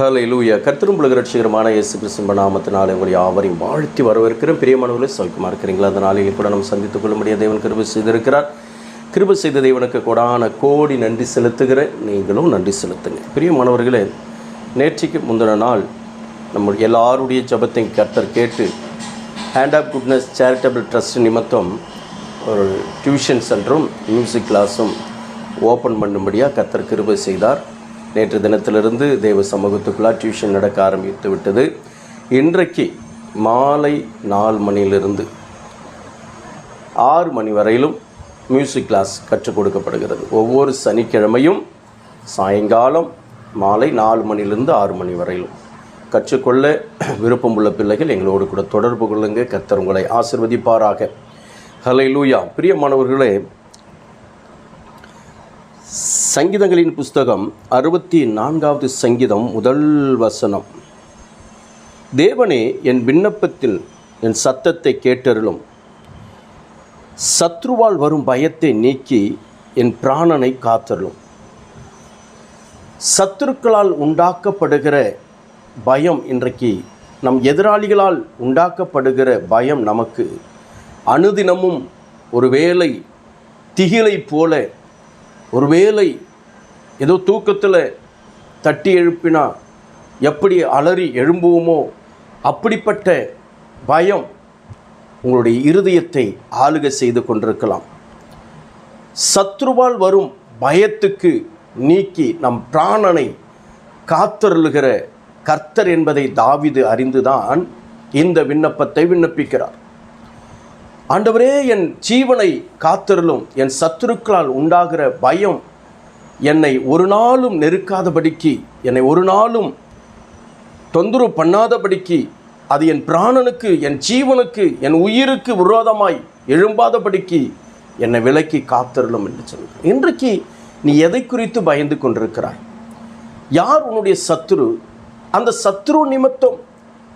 ஹலை லூயா ரட்சிகரமான இயேசு கிறிஸ்துவ நாமத்தினாலே உங்களை யாவரையும் வாழ்த்தி வரவேற்கிறோம் பிரியமானவர்களே சௌக்கியமாக இருக்கிறீங்களா? அந்த நாளில் கூட நம்ம சந்தித்துக் கொள்ள முடியாத தேவன் கிருபை செய்திருக்கிறார். கிருபை செய்த தேவனுக்கு கொடான கோடி நன்றி செலுத்துகிறேன். நீங்களும் நன்றி செலுத்துங்க. பிரியமானவர்களே நேற்றைக்கு முந்தின நாள் நம்ம எல்லாருடைய ஜபத்தையும் கர்த்தர் கேட்டு hand of goodness charitable trust நிமித்தம் ஒரு டியூஷன் சென்டரும் மியூசிக் கிளாஸும் ஓப்பன் பண்ணும்படியாக கர்த்தர் கிருபை செய்தார். நேற்று தினத்திலிருந்து தேவ சமூகத்துக்குள்ளாக டியூஷன் நடக்க ஆரம்பித்து விட்டது. இன்றைக்கு மாலை நாலு மணியிலிருந்து ஆறு மணி வரையிலும் மியூசிக் கிளாஸ் கற்றுக் கொடுக்கப்படுகிறது. ஒவ்வொரு சனிக்கிழமையும் சாயங்காலம் மாலை நாலு மணிலிருந்து ஆறு மணி வரையிலும். கற்றுக்கொள்ள விருப்பம் உள்ள பிள்ளைகள் எங்களோடு கூட தொடர்பு கொள்ளுங்க. கத்தர் உங்களை ஆசிர்வதிப்பாராக. ஹலை லூயா பிரியமானவர்களே சங்கீதங்களின் புஸ்தகம் அறுபத்தி நான்காவது சங்கீதம் முதல் வசனம். தேவனே என் விண்ணப்பத்தில் என் சத்தத்தை கேட்டருளும். சத்ருவால் வரும் பயத்தை நீக்கி என் பிராணனை காத்தருளும். சத்துருக்களால் உண்டாக்கப்படுகிற பயம் இன்றைக்கு நம் எதிராளிகளால் உண்டாக்கப்படுகிற பயம் நமக்கு. அனுதினமும் ஒருவேளை திகிலை போல ஒருவேளை ஏதோ தூக்கத்தில் தட்டி எழுப்பினா எப்படி அலறி எழும்புவோமோ அப்படிப்பட்ட பயம் உங்களுடைய இருதயத்தை ஆளுகை செய்து கொண்டிருக்கலாம். சத்ருவால் வரும் பயத்துக்கு நீக்கி நம் பிராணனை காத்தருளுகிற கர்த்தர் என்பதை தாவிது அறிந்துதான் இந்த விண்ணப்பத்தை விண்ணப்பிக்கிறார். ஆண்டவரே என் ஜீவனை காத்திருளும் என் சத்துருக்களால் உண்டாகிற பயம் என்னை ஒரு நாளும் நெருக்காதபடிக்கு என்னை ஒரு நாளும் தொந்தரவு பண்ணாதபடிக்கு அது என் பிராணனுக்கு என் ஜீவனுக்கு என் உயிருக்கு விரோதமாய் எழும்பாதபடிக்கு என்னை விலக்கி காத்திருளும் என்று சொல்கிறார் இன்றைக்கு நீ எதை குறித்து பயந்து கொண்டிருக்கிறாய்? யார் உன்னுடைய சத்துரு? அந்த சத்ரு நிமித்தம்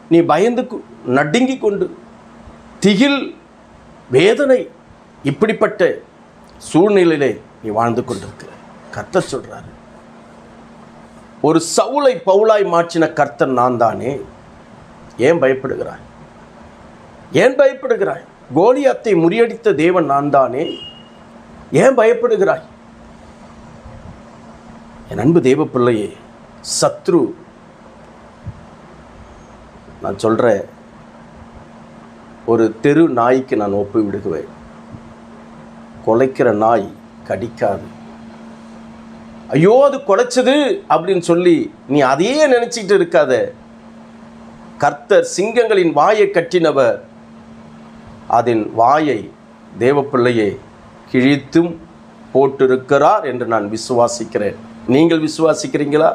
நீ பயந்து நடுங்கி கொண்டு திகில் வேதனை இப்படிப்பட்ட சூழ்நிலையிலே நீ வாழ்ந்து கொண்டிருக்கிற. கர்த்தர் சொல்கிறாரு ஒரு சவுளை பவுலாய் மாற்றின கர்த்தன் நான் தானே ஏன் பயப்படுகிறாய்? ஏன் பயப்படுகிறாய்? கோலியாத்தை முறியடித்த தேவன் நான் தானே ஏன் பயப்படுகிறாய்? என் அன்பு தேவ பிள்ளையே சத்ரு நான் சொல்கிறேன் ஒரு தெரு நாய்க்கு நான் ஒப்பு விடுகுவேன் கொலைக்கிற நாய் கடிக்காது. ஐயோ அது கொலைச்சது அப்படின்னு சொல்லி நீ அதையே நினச்சிக்கிட்டு இருக்காத. கர்த்தர் சிங்கங்களின் வாயை கட்டினவர். அதன் வாயை தேவப்பிள்ளையை கிழித்தும் போட்டிருக்கிறார் என்று நான் விசுவாசிக்கிறேன். நீங்கள் விசுவாசிக்கிறீங்களா?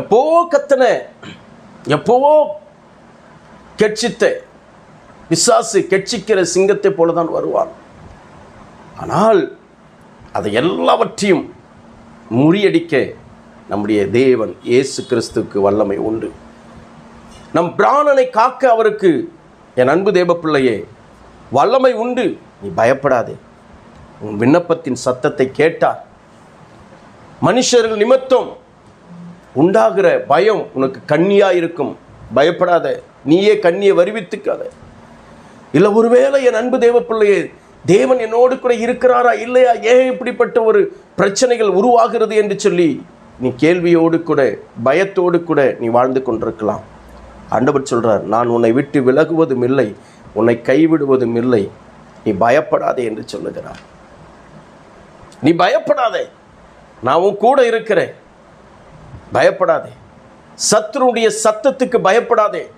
எப்போ கத்தனை? எப்போவோ கெட்சித்தை பிசாசு கெட்சிக்கிற சிங்கத்தை போல தான் வருவான். ஆனால் அதை எல்லாவற்றையும் முறியடிக்க நம்முடைய தேவன் இயேசு கிறிஸ்துவுக்கு வல்லமை உண்டு. நம் பிராணனை காக்க அவருக்கு என் அன்பு தேவ பிள்ளையே வல்லமை உண்டு. நீ பயப்படாதே. உன் விண்ணப்பத்தின் சத்தத்தை கேட்டார் மனுஷர்கள் நிமித்தம் உண்டாகிற பயம் உனக்கு கண்ணியாக இருக்கும் பயப்படாத. நீயே கண்ணியை வருவித்துக்காத. இல்லை ஒருவேளை என் அன்பு தேவ பிள்ளையே தேவன் என்னோடு கூட இருக்கிறாரா இல்லையா? ஏன் இப்படிப்பட்ட ஒரு பிரச்சனைகள் உருவாகிறது என்று சொல்லி நீ கேள்வியோடு கூட பயத்தோடு கூட நீ வாழ்ந்து கொண்டிருக்கலாம். ஆண்டவர் சொல்கிறார் நான் உன்னை விட்டு விலகுவதும் இல்லை உன்னை கைவிடுவதும் இல்லை. நீ பயப்படாதே என்று சொல்லுகிறார். நீ பயப்படாதே. நான் உன் கூட இருக்கிறேன். பயப்படாதே. சத்துருடைய சத்தத்துக்கு பயப்படாதே.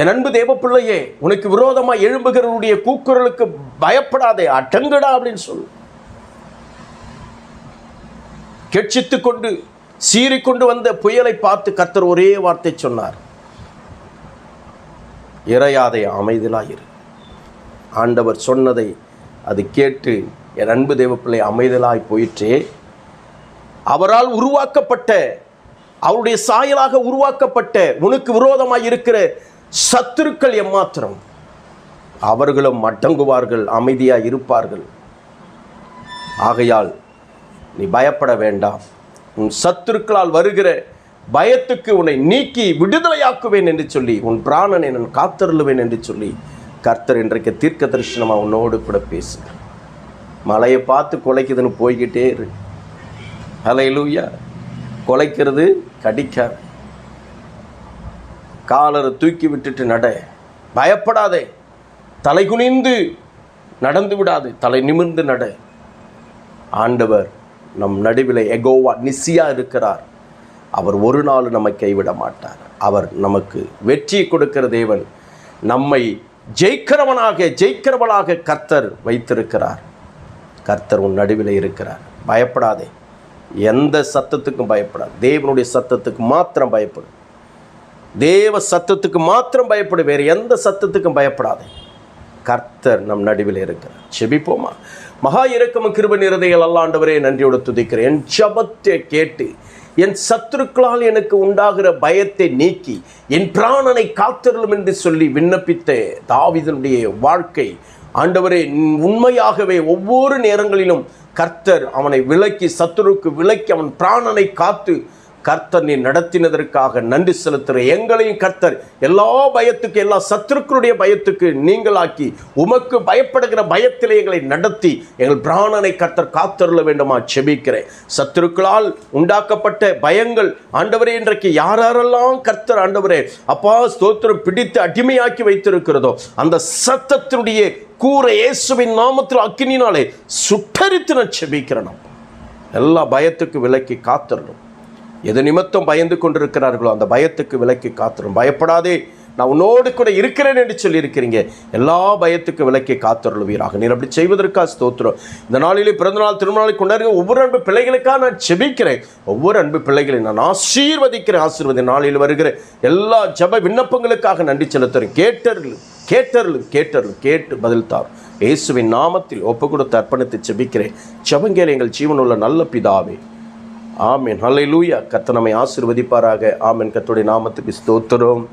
என் அன்பு தேவ பிள்ளையே உனக்கு விரோதமாக எழும்புகிறவருடைய கூக்குரலுக்கு பயப்படாதே அட்டங்கடா அப்படின்னு சொல்லு. கெட்சித்து கொண்டு சீறிக்கொண்டு வந்த புயலை பார்த்து கத்தர் ஒரே வார்த்தை சொன்னார். இறையாதே அமைதலாயிரு. ஆண்டவர் சொன்னதை அது கேட்டு என் அன்பு தேவப்பிள்ளை அமைதலாய் போயிற்றே. அவரால் உருவாக்கப்பட்ட அவருடைய சாயலாக உருவாக்கப்பட்ட உனக்கு விரோதமாய் இருக்கிற சத்துருக்கள் எம்மாத்திரம் அவர்களும் அடங்குவார்கள் அமைதியாக இருப்பார்கள். ஆகையால் நீ பயப்பட வேண்டாம். உன் சத்துருக்களால் வருகிற பயத்துக்கு உன்னை நீக்கி விடுதலையாக்குவேன் என்று சொல்லி உன் பிராணனை நான் காத்தருளுவேன் என்று சொல்லி கர்த்தர் இன்றைக்கு தீர்க்க தரிசனமாக உன்னோடு கூட பேசு மலையை பார்த்து குலைக்குதுன்னு போய்கிட்டே இரு. ஹலையிலூயா குலைக்கிறது கடிக்காது. காலரை தூக்கி விட்டுட்டு நட. பயப்படாதே. தலை குனிந்து நடந்து விடாது. தலை நிமிர்ந்து நட. ஆண்டவர் நம் நடுவில் எகோவா நிசியா இருக்கிறார். அவர் ஒரு நாள் நம்மை கைவிட மாட்டார். அவர் நமக்கு வெற்றி கொடுக்கிற தேவன் நம்மை ஜெயிக்கிறவனாக ஜெயிக்கிறவளாக கர்த்தர் வைத்திருக்கிறார். கர்த்தர் உன் நடுவில் இருக்கிறார். பயப்படாதே. எந்த சத்தத்துக்கும் பயப்படாது. தேவனுடைய சத்தத்துக்கு மாத்திரம் பயப்படும் தேவ சத்தத்துக்கு மாத்திரம் பயப்படு வேறு எந்த சத்தத்துக்கும் பயப்படாதே. கர்த்தர் நம் நடுவில் இருக்கிறார். செபிப்போமா? மகா இறக்கமும் கிருப நிறதைகள் அல்லாண்டவரே நன்றியோடு துதிக்கிறேன். என் ஜபத்தை கேட்டு என் சத்துருக்களால் எனக்கு உண்டாகிற பயத்தை நீக்கி என் பிராணனை காத்தருளும் என்று சொல்லி விண்ணப்பித்த தாவிதனுடைய வாழ்க்கை. ஆண்டவரே உண்மையாகவே ஒவ்வொரு நேரங்களிலும் கர்த்தர் அவனை விலக்கி சத்துருக்கு விலக்கி அவன் பிராணனை காத்து கர்த்தர் நீ நடத்தினதற்காக நன்றி செலுத்துகிற எங்களையும் கர்த்தர் எல்லா பயத்துக்கு எல்லா சத்துருக்களுடைய பயத்துக்கு நீங்களாக்கி உமக்கு பயப்படுகிற பயத்திலே எங்களை நடத்தி எங்கள் பிராணனை கர்த்தர் காத்தருள வேண்டுமா செபிக்கிறேன். சத்துருக்களால் உண்டாக்கப்பட்ட பயங்கள் ஆண்டவரே இன்றைக்கு யாரெல்லாம் கர்த்தர் ஆண்டவரே அப்பா ஸ்தோத்திரம் பிடித்து அடிமையாக்கி வைத்திருக்கிறதோ அந்த சத்தத்தினுடைய கூற இயேசுவின் நாமத்தில் அக்கினினாலே சுட்டரித்து நான் செபிக்கிறேன் எல்லா பயத்துக்கு விலக்கி காத்தரணும். எது நிமித்தம் பயந்து கொண்டிருக்கிறார்களோ அந்த பயத்துக்கு விலக்கி காத்துரும். பயப்படாதே நான் உன்னோடு கூட இருக்கிறேன் என்று சொல்லியிருக்கிறீங்க. எல்லா பயத்துக்கு விலக்கி காத்தருளுவீராக. நீர் அப்படி செய்வதற்காக ஸ்தோத்திரம். இந்த நாளிலே பிறந்தநாள் திருநாளை கொண்டாடுங்க ஒவ்வொரு அன்பு பிள்ளைகளுக்காக நான் செபிக்கிறேன் ஒவ்வொரு அன்பு பிள்ளைகளை நான் ஆசீர்வதிக்கிறேன் ஆசீர்வதி நாளில் வருகிற எல்லா ஜப விண்ணப்பங்களுக்காக நன்றி செலுத்துறேன் கேட்டர்கள் கேட்டருளும் கேட்டர்கள் கேட்டு பதில் தார் இயேசுவின் நாமத்தில் ஒப்பு கொடுத்து அர்ப்பணித்து செபிக்கிறேன் ஜபங்கேல எங்கள் ஜீவனுள்ள நல்ல பிதாவே ஆமீன். ஹல்லேலூயா கர்த்தர் நம்மை ஆசிர்வதிப்பாராக. ஆமீன். கத்துடைய நாமத்துக்கு ஸ்தோத்திரம்.